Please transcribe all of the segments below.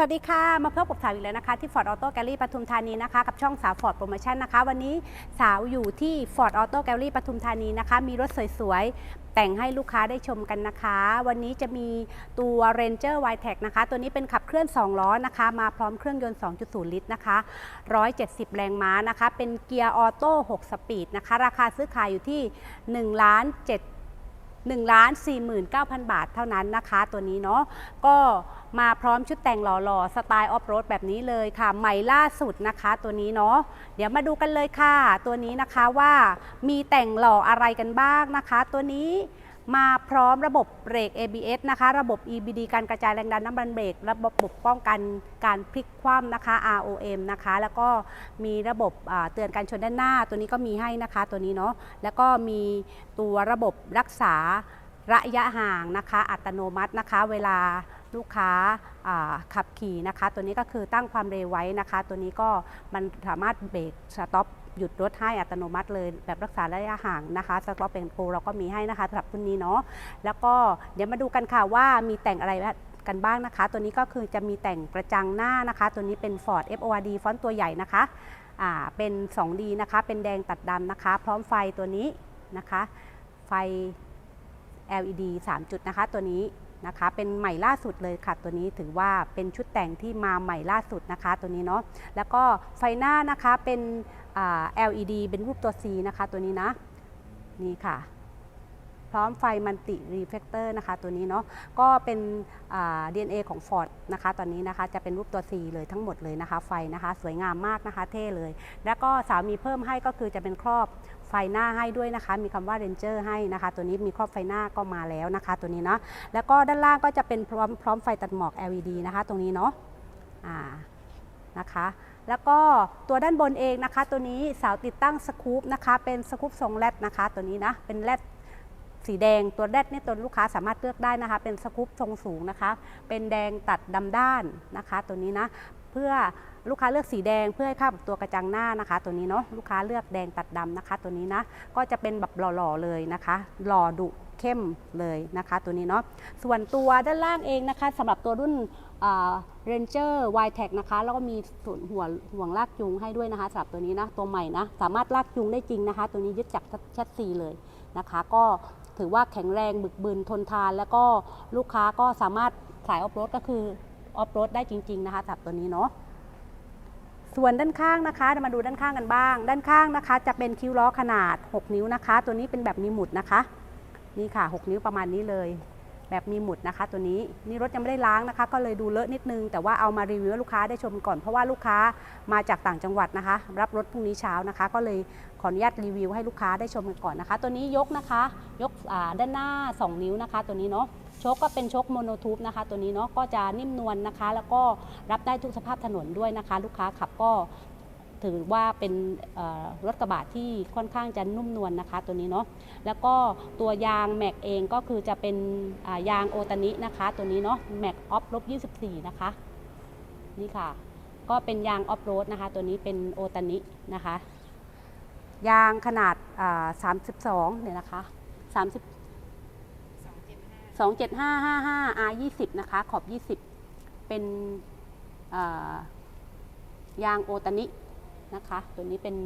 วัสดีค่ะ มาพบกับสาวอีกแล้วนะคะ ที่ Ford Auto Gallery ปทุมธานีนะคะ กับช่องสาว Ford Promotion นะคะ วันนี้สาวอยู่ที่ Ford Auto Gallery ปทุมธานีนะคะ มีรถสวยๆ แต่งให้ลูกค้าได้ชมกันนะคะ วันนี้จะมีตัว Ranger w i t e c นะคะ ตัวนี้เป็นขับเคลื่อน 2 ล้อนะคะ มาพร้อมเครื่องยนต์ 2.0 ลิตรนะคะ 170 แรงม้านะคะ เป็นเกียร์ออโต้ 6 สปีดนะคะ ราคาซื้อขายอยู่ที่1ล้าน7 1ล้าน49,000 บาทเท่านั้นนะคะ ตัวนี้เนาะก็มาพร้อมชุดแต่งหล่อๆ สไตล์ออฟโรดแบบนี้เลยค่ะ ใหม่ล่าสุดนะคะตัวนี้เนาะเดี๋ยวมาดูกันเลยค่ะ ตัวนี้นะคะว่ามีแต่งหล่ออะไรกันบ้างนะคะ ตัวนี้ มาพร้อมระบบเบรก ABS นะคะ ระบบ EBD การกระจายแรงดันน้ำมันเบรก ระบบป้องกันการพลิกคว่ำนะคะ ROM นะคะ แล้วก็มีระบบเตือนการชนด้านหน้า ตัวนี้ก็มีให้นะคะตัวนี้เนาะ แล้วก็มีตัวระบบรักษาระยะห่างนะคะ อัตโนมัตินะคะ เวลาลูกค้าอ่าขับขี่นะคะ ตัวนี้ก็คือตั้งความเร็วไว้นะคะ ตัวนี้ก็มันสามารถเบรกสต็อป หยุดรถให้อัตโนมัติเลย แบบรักษาระยะห่างนะคะสต็อปเป็นโปรเราก็มีให้นะคะสำหรับรุ่นนี้เนาะแล้วก็เดี๋ยวมาดูกันค่ะว่ามีแต่งอะไรกันบ้างนะคะ ตัวนี้ก็คือจะมีแต่งกระจังหน้านะคะ ตัวนี้เป็น Ford FORD ฟอนต์ตัวใหญ่นะคะอ่าเป็น 2D นะคะ เป็นแดงตัดดำนะคะ พร้อมไฟตัวนี้นะคะ ไฟ LED 3 จุดนะคะตัวนี้นะคะเป็นใหม่ล่าสุดเลยค่ะ ตัวนี้ถือว่าเป็นชุดแต่งที่มาใหม่ล่าสุดนะคะ ตัวนี้เนาะแล้วก็ไฟหน้านะคะเป็น LED เป็นรูปตัว C นะคะตัวนี้นะ นี่ค่ะ พร้อมไฟมันติรีเฟกเตอร์นะคะตัวนี้เนาะก็เป็น DNA ของ Ford นะคะตอนนี้นะคะจะเป็นรูปตัว C เลยทั้งหมดเลยนะคะ ไฟนะคะสวยงามมากนะคะเท่เลย แล้วก็สามีเพิ่มให้ก็คือจะเป็นครอบไฟหน้าให้ด้วยนะคะ มีคำว่า Ranger ให้นะคะ ตัวนี้มีครอบไฟหน้าก็มาแล้วนะคะ ตัวนี้เนาะแล้วก็ด้านล่างก็จะเป็นพร้อมพร้อมไฟตัดหมอก LED นะคะ ตรงนี้เนาะอ่า นะคะ แล้วก็ตัวด้านบนเองนะคะ ตัวนี้เสาติดตั้งสกู๊ปนะคะ เป็นสกู๊ปทรงแรดนะคะ ตัวนี้นะ เป็นแรดสีแดงตัวแรดเนี่ยตัวลูกค้าสามารถเลือกได้นะคะ เป็นสกู๊ปทรงสูงนะคะ เป็นแดงตัดดำด้านนะคะ ตัวนี้นะ เพื่อลูกค้าเลือกสีแดงเพื่อให้เข้ากับตัวกระจังหน้านะคะ ตัวนี้เนาะลูกค้าเลือกแดงตัดดำนะคะ ตัวนี้นะก็จะเป็นแบบหล่อๆเลยนะคะ หล่อดุเข้มเลยนะคะ ตัวนี้เนาะส่วนตัวด้านล่างเองนะคะสำหรับตัวรุ่น เรนเจอร์วายแท็กนะคะ แล้วก็มีส่วนห่วห่วงลากจูงให้ด้วยนะคะสำหรับตัวนี้นะ ตัวใหม่นะ สามารถลากจูงได้จริงนะคะ ตัวนี้ยึดจากแชสซีเลยนะคะ ก็ถือว่าแข็งแรงบึกบึนทนทาน แล้วก็ลูกค้าก็สามารถสายออฟโรดก็คือออฟโรดได้จริง ๆ นะคะสำหรับตัวนี้เนาะส่วนด้านข้างนะคะมาดูด้านข้างกันบ้าง ด้านข้างนะคะ จะเป็นคิ้วล้อขนาด 6 นิ้วนะคะ ตัวนี้เป็นแบบมีหมุดนะคะ นี่ค่ะ 6 นิ้วประมาณนี้เลย แบบมีหมุดนะคะ ตัวนี้นี่รถยังไม่ได้ล้างนะคะ ก็เลยดูเลอะนิดนึง แต่ว่าเอามารีวิวให้ลูกค้าได้ชมก่อนเพราะว่าลูกค้ามาจากต่างจังหวัดนะคะ รับรถพรุ่งนี้เช้านะคะ ก็เลยขออนุญาตรีวิวให้ลูกค้าได้ชมกันก่อนนะคะ ตัวนี้ยกนะคะ ยกด้านหน้า 2 นิ้วนะคะ ตัวนี้เนาะโชคก็เป็นโชคโมโนทูบนะคะ ตัวนี้เนาะก็จะนิ่มนวลนะคะ แล้วก็รับได้ทุกสภาพถนนด้วยนะคะ ลูกค้าขับก็ ถือว่าเป็นรถกระบะที่ค่อนข้างจะนุ่มนวลนะคะ ตัวนี้เนาะแล้วก็ตัวยางแม็กเองก็คือจะเป็นยางโอตานินะคะ ตัวนี้เนาะแม็กออฟลบ24 นะคะ นี่ค่ะ ก็เป็นยางออฟโรดนะคะ ตัวนี้เป็นโอตานินะคะ ยางขนาดา32 เนี่ยนะคะ 30 27555 R 20นะคะ ขอบ 20 เป็นยางโอตานิ นะคะ ตัวนี้เป็น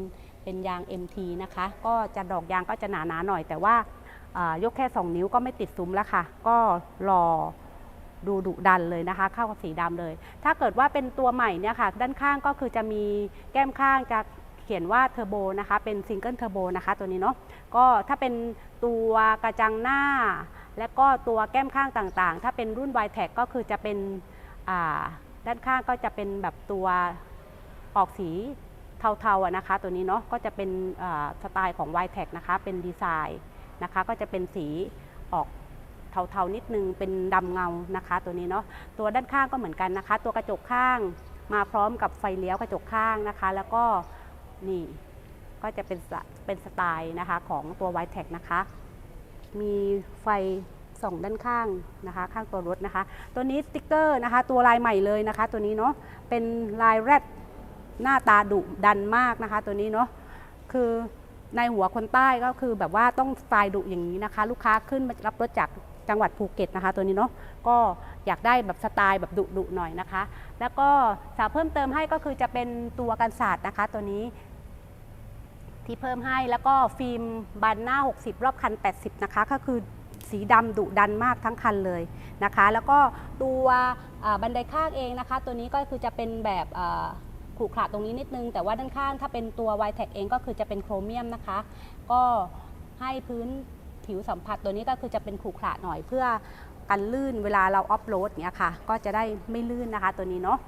เป็นยาง MT นะคะ ก็จะดอกยางก็จะหนาๆหน่อย แต่ว่ายกแค่ 2 นิ้วก็ไม่ติดซุ้มแล้วค่ะ ก็รอดูดุดันเลยนะคะ เข้ากับสีดำเลย ถ้าเกิดว่าเป็นตัวใหม่เนี่ยค่ะ ด้านข้างก็คือจะมีแก้มข้างจะเขียนว่าเทอร์โบนะคะ เป็นซิงเกิลเทอร์โบนะคะ ตัวนี้เนาะ ก็ถ้าเป็นตัวกระจังหน้า และก็ตัวแก้มข้างต่างๆ ถ้าเป็นรุ่น y t e c ก็คือจะเป็นด้านข้างก็จะเป็นแบบตัวออกสี เทาๆนะคะตัวนี้เนาะก็จะเป็นสไตล์ของ y t e c นะคะเป็นดีไซน์นะคะก็จะเป็นสีออกเทาๆนิดนึงเป็นดำเงานะคะตัวนี้เนาะตัวด้านข้างก็เหมือนกันนะคะ ตัวกระจกข้างมาพร้อมกับไฟเลี้ยวกระจกข้างนะคะ แล้วก็นี่ก็จะเป็นเป็นสไตล์นะคะของตัว y t e c นะคะ มีไฟส่องด้านข้างนะคะ ข้างตัวรถนะคะ ตัวนี้สติกเกอร์นะคะ ตัวลายใหม่เลยนะคะ ตัวนี้เนาะเป็นลายแรด หน้าตาดุดันมากนะคะ ตัวนี้เนาะคือในหัวคนใต้ก็คือแบบว่าต้องสไตล์ดุอย่างนี้นะคะ ลูกค้าขึ้นมารับรถจากจังหวัดภูเก็ตนะคะ ตัวนี้เนาะก็อยากได้แบบสไตล์แบบดุๆหน่อยนะคะ แล้วก็สาวเพิ่มเติมให้ก็คือจะเป็นตัวกันศาสตร์นะคะ ตัวนี้ ที่เพิ่มให้แล้วก็ฟิล์มบานหน้า 60 รอบคัน 80 นะคะ ก็คือสีดำดุดันมากทั้งคันเลยนะคะ แล้วก็ตัวบันไดข้างเองนะคะ ตัวนี้ก็คือจะเป็นแบบ ขรุขระตรงนี้นิดนึง แต่ว่าด้านข้างถ้าเป็นตัว y t e c เองก็คือจะเป็นโครเมียมนะคะ ก็ให้พื้นผิวสัมผัสตัวนี้ก็คือจะเป็นขรุขระหน่อยเพื่อกันลื่นเวลาเราออฟโรดเนี้ยค่ะ ก็จะได้ไม่ลื่นนะคะตัวนี้เนาะ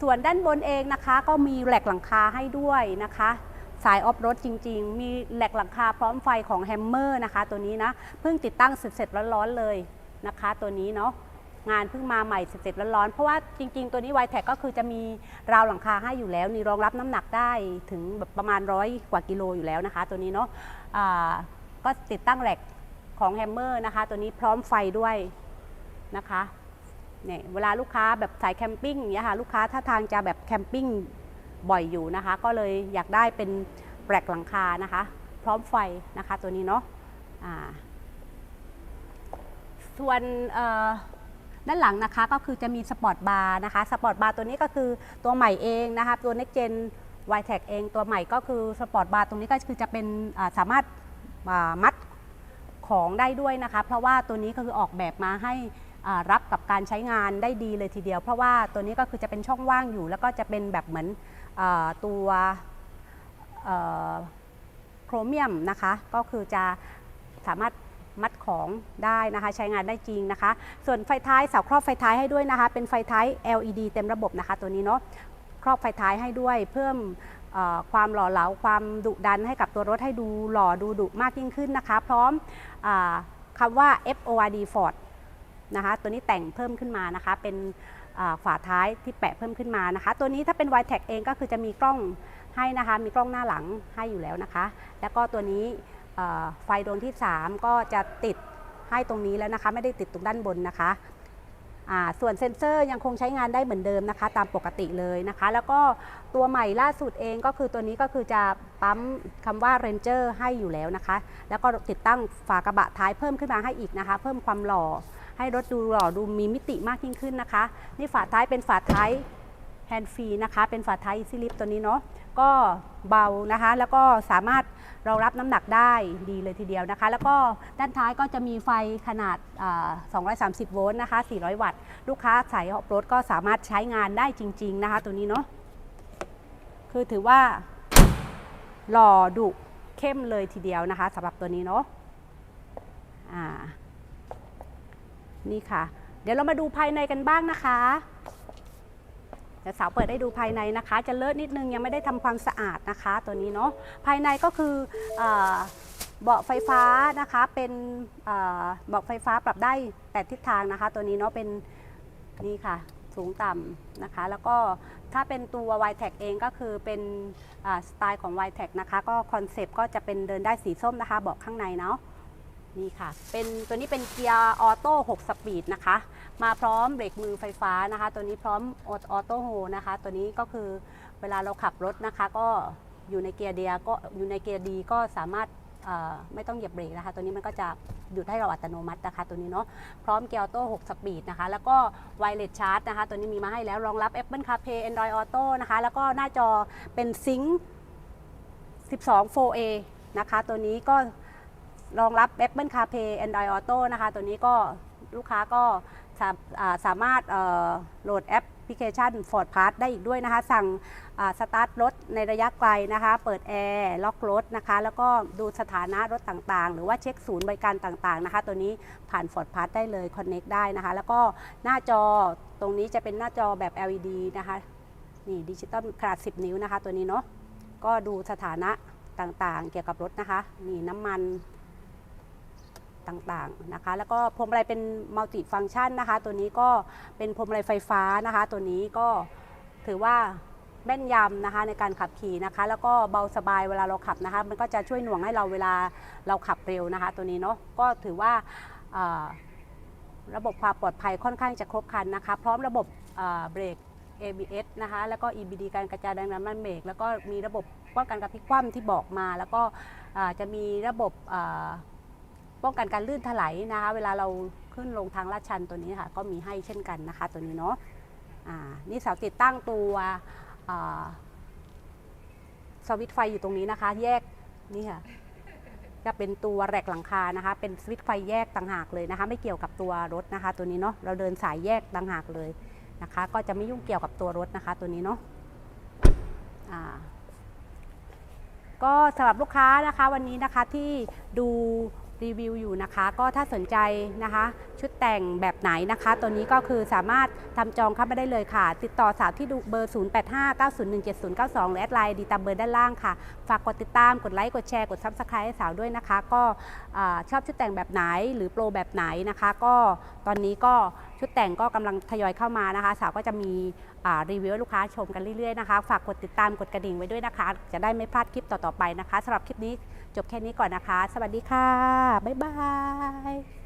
ส่วนด้านบนเองนะคะ ก็มีแหลกหลังคาให้ด้วยนะคะสายออฟรถจริง ๆ มีแหลกหลังคาพร้อมไฟของแฮมเมอร์นะคะ ตัวนี้นะ เพิ่งติดตั้งเสร็จๆร้อนๆเลยนะคะ ตัวนี้เนาะ งานเพิ่งมาใหม่เสร็จๆร้อนๆเพราะว่าจริง ๆ ตัวนี้ y t e c ก็คือจะมีราวหลังคาให้อยู่แล้วนี่รองรับน้ำหนักได้ถึงแบบประมาณร้อยกว่ากิโลอยู่แล้วนะคะ ตัวนี้เนาะอ่าก็ติดตั้งแหลกของแฮมเมอร์นะคะ ตัวนี้พร้อมไฟด้วยนะคะเนี่ยเวลาลูกค้าแบบสายแคมปิ้งอย่างเงี้ยค่ะลูกค้าถ้าทางจะแบบแคมปิ้งบ่อยอยู่นะคะ ก็เลยอยากได้เป็นแบรกหลังคานะคะ พร้อมไฟนะคะตัวนี้เนาะส่วน ด้านหลังนะคะก็คือจะมีสปอร์ตบาร์นะคะ สปอร์ตบาร์ตัวนี้ก็คือตัวใหม่เองนะคะตัว Next Gen y t e c เองตัวใหม่ก็คือสปอร์ตบาร์ตรงนี้ก็คือจะเป็นสามารถามัดของได้ด้วยนะคะ เพราะว่าตัวนี้ก็คือออกแบบมาให้รับกับการใช้งานได้ดีเลยทีเดียว เพราะว่าตัวนี้ก็คือจะเป็นช่องว่างอยู่ แล้วก็จะเป็นแบบเหมือนอตัวโครเมียมนะคะ ก็คือจะสามารถ มัดของได้นะคะ ใช้งานได้จริงนะคะ ส่วนไฟท้ายเสาครอบไฟท้ายให้ด้วยนะคะ เป็นไฟท้าย LED เต็มระบบนะคะ ตัวนี้เนาะครอบไฟท้ายให้ด้วยเพิ่มความหล่อเหลาความดุดันให้กับตัวรถให้ดูหล่อดูดุมากยิ่งขึ้นนะคะ พร้อมอคำว่า FORD Ford นะคะ ตัวนี้แต่งเพิ่มขึ้นมานะคะ เป็นฝาท้ายที่แปะเพิ่มขึ้นมานะคะ ตัวนี้ถ้าเป็น y t e c เองก็คือจะมีกล้องให้นะคะ มีกล้องหน้าหลังให้อยู่แล้วนะคะ แล้วก็ตัวนี้ ไฟดวงที่ 3 ก็จะติดให้ตรงนี้แล้วนะคะ ไม่ได้ติดตรงด้านบนนะคะส่วนเซ็นเซอร์ยังคงใช้งานได้เหมือนเดิมนะคะ ตามปกติเลยนะคะ แล้วก็ตัวใหม่ล่าสุดเองก็คือตัวนี้ก็คือจะปั๊มคำว่า Ranger ให้อยู่แล้วนะคะ แล้วก็ติดตั้งฝากระบะท้ายเพิ่มขึ้นมาให้อีกนะคะ เพิ่มความหล่อให้รถดูหล่อดูมีมิติมากยิ่งขึ้นนะคะ นี่ฝาท้ายเป็นฝาท้าย แฮนด์ฟรีนะคะ เป็นฝาท้ายอีซี่ลิฟตัวนี้เนาะก็เบานะคะ แล้วก็สามารถรองรับน้ำหนักได้ดีเลยทีเดียวนะคะ แล้วก็ด้านท้ายก็จะมีไฟขนาดอ่า230 โวลต์นะคะ 400 วัตต์ ลูกค้าสายออฟโรดก็สามารถใช้งานได้จริง ๆ นะคะ ตัวนี้เนาะคือถือว่าหล่อดุเข้มเลยทีเดียวนะคะสำหรับตัวนี้เนาะอ่านี่ค่ะ เดี๋ยวเรามาดูภายในกันบ้างนะคะ เดี๋ยวสาวเปิดได้ดูภายในนะคะ จะเลอะนิดนึงยังไม่ได้ทำความสะอาดนะคะ ตัวนี้เนาะภายในก็คือเบาะไฟฟ้านะคะเป็นเบาะไฟฟ้าปรับได้แปดทิศทางนะคะ ตัวนี้เนาะเป็นนี่ค่ะสูงต่ำนะคะ แล้วก็ถ้าเป็นตัว y t e c เองก็คือเป็นสไตล์ของ y t e c นะคะ ก็คอนเซปต์ก็จะเป็นเดินได้สีส้มนะคะเบาะข้างในเนาะ นี่ค่ะ เป็นตัวนี้เป็นเกียร์ออโต้6สปีดนะคะ มาพร้อมเบรกมือไฟฟ้านะคะ ตัวนี้พร้อมออโต้โฮนะคะ ตัวนี้ก็คือเวลาเราขับรถนะคะ ก็อยู่ในเกียร์เดียก็อยู่ในเกียร์ดีก็สามารถไม่ต้องเหยียบเบรกนะคะ ตัวนี้มันก็จะหยุดให้เราอัตโนมัตินะคะ ตัวนี้เนาะพร้อมเกียร์ออโต้6สปีดนะคะ แล้วก็ไวเลสชาร์จนะคะ ตัวนี้มีมาให้แล้วรองรับ Apple CarPlay Android Auto นะคะ แล้วก็หน้าจอเป็นซิงค์12 4A นะคะ ตัวนี้ก็ รองรับ Apple CarPlay Android Auto นะคะ ตัวนี้ก็ลูกค้าก็สาาสามารถโหลดแอปพลิเคชัน Ford Pass ได้อีกด้วยนะคะ สั่งสตาร์ทรถในระยะไกลนะคะ เปิดแอร์ล็อกรถนะคะ แล้วก็ดูสถานะรถต่างๆ หรือว่าเช็คศูนย์บริการต่างๆนะคะ ตัวนี้ผ่าน Ford Pass ได้เลย Connect ได้นะคะ แล้วก็หน้าจอตรงนี้จะเป็นหน้าจอแบบ LED นะคะนี่ดิจิตอลขนาด 10 นิ้วนะคะ ตัวนี้เนาะก็ดูสถานะต่างๆ เกี่ยวกับรถนะคะ นี่น้ำมัน ต่างๆนะคะ แล้วก็พวงมาลัยเป็นมัลติฟัง c t ชันนะคะ ตัวนี้ก็เป็นพวงมาลัยไฟฟ้านะคะ ตัวนี้ก็ถือว่าแม่นยำนะคะในการขับขี่นะคะ แล้วก็เบาสบายเวลาเราขับนะคะ มันก็จะช่วยหน่วงให้เราเวลาเราขับเร็วนะคะ ตัวนี้เนาะก็ถือว่าระบบความปลอดภัยค่อนข้างจะครบครันนะคะ พร้อมระบบเบรก ABS นะคะ แล้วก็ EBD การกระจายแรงดันมันเบรกแล้วก็มีระบบป้องกันการพลิกคว่ำที่บอกมา แล้วก็จะมีระบบ ป้องกันการลื่นถลายนะคะ เวลาเราขึ้นลงทางลาดชันตัวนี้ค่ะ ก็มีให้เช่นกันนะคะ ตัวนี้เนาะนี่เสาติดตั้งตัวสวิตช์ไฟอยู่ตรงนี้นะคะ แยกนี่ค่ะจะเป็นตัวแรกหลังคานะคะ เป็นสวิตช์ไฟแยกต่างหากเลยนะคะ ไม่เกี่ยวกับตัวรถนะคะ ตัวนี้เนาะเราเดินสายแยกต่างหากเลยนะคะ ก็จะไม่ยุ่งเกี่ยวกับตัวรถนะคะ ตัวนี้เนาะก็สำหรับลูกค้านะคะวันนี้นะคะที่ดู รีวิวอยู่นะคะ ก็ถ้าสนใจนะคะ ชุดแต่งแบบไหนนะคะ ตัวนี้ก็คือสามารถทำจองเข้ามาได้เลยค่ะ ติดต่อสาวที่ดูเบอร์ 0859017092 หรือแอดไลน์ดีตามเบอร์ด้านล่างค่ะ ฝากกดติดตามกดไลค์กดแชร์กดซับสไครต์ให้สาวด้วยนะคะ ก็อชอบชุดแต่งแบบไหนหรือโปรแบบไหนนะคะ ก็ตอนนี้ก็ ชุดแต่งก็กำลังทยอยเข้ามานะคะ สาวก็จะมีรีวิวลูกค้าชมกันเรื่อยๆนะคะ ฝากกดติดตามกดกระดิ่งไว้ด้วยนะคะ จะได้ไม่พลาดคลิปต่อๆไปนะคะสำหรับคลิปนี้จบแค่นี้ก่อนนะคะ สวัสดีค่ะ บ๊ายบาย